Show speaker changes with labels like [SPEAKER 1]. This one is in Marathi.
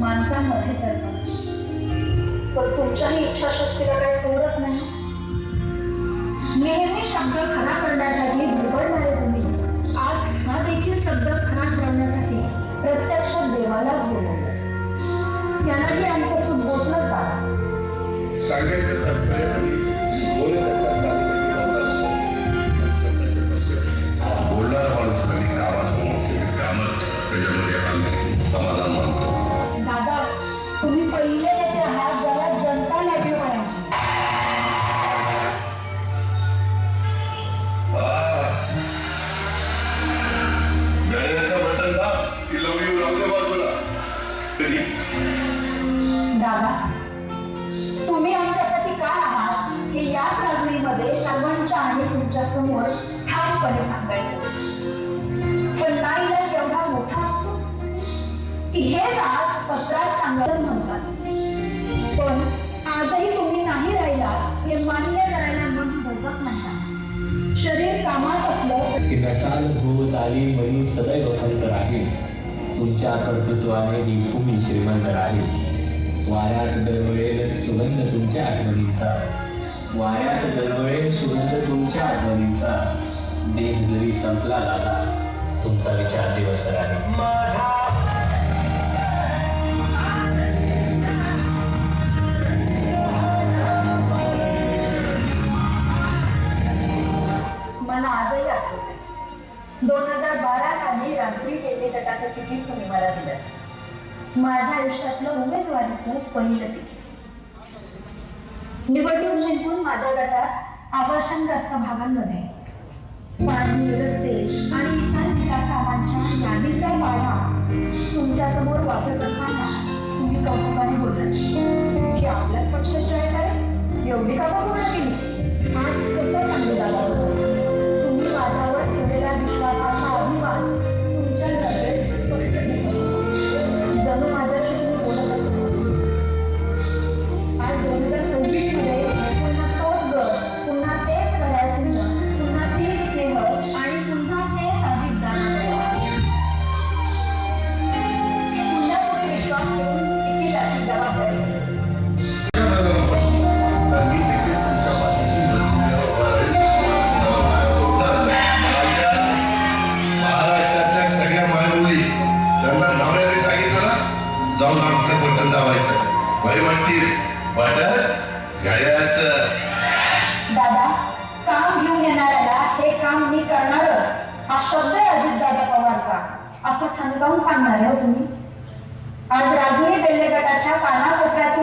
[SPEAKER 1] माणसामध्ये तर पण तुमच्याही इच्छाशक्तीला काही तोडच नाही. नेहमी शब्द खरा करण्यासाठी धडपडणारे तुम्ही. आज हा देखील शब्द खरा करण्यासाठी प्रत्यक्ष देवालाच बोलवलं त्यालाही आमचं सुख बोटलं
[SPEAKER 2] सांगायचं
[SPEAKER 1] पहिले नेते आहात ज्याला जनता लॅब्यू म्हणायची. दादा की
[SPEAKER 3] भूत आली मरी सदैव खंत राहील तुमच्या कर्तृत्वाने ही भूमी श्रीमंत राहील वाऱ्यात दरवळेल सुगंध तुमच्या आठवणींचा वाऱ्यात दरवळेल सुगंध तुमच्या आठवणींचा देह जरी संपला दादा तुमचा विचार जिवंत राहील.
[SPEAKER 1] बारा साली राजवी केले गटाचं तिकीट तुम्ही मला दिलं. माझ्या आयुष्यातलं उमेदवारीचं पहिलं तिकीट. निवडणूक जिंकून माझ्या गटात आवर्षणग्रस्त भागांमध्ये. पाणी रस्ते आणि इतर विकासामांच्या यादीचा पाढा तुमच्यासमोर वाचत असताना
[SPEAKER 2] जाऊन आपलं बटन दावायचं बाई म्हणतील. बटन गाड्याचं
[SPEAKER 1] दादा काम घेऊन येणाऱ्याला हे काम मी करणारच. हा शब्द आहे अजित दादा पवारचा. असं ठणकावून सांगणार आहे हो तुम्ही. आज राजूरी बेल्ले गटाच्या कानाकोपऱ्यातून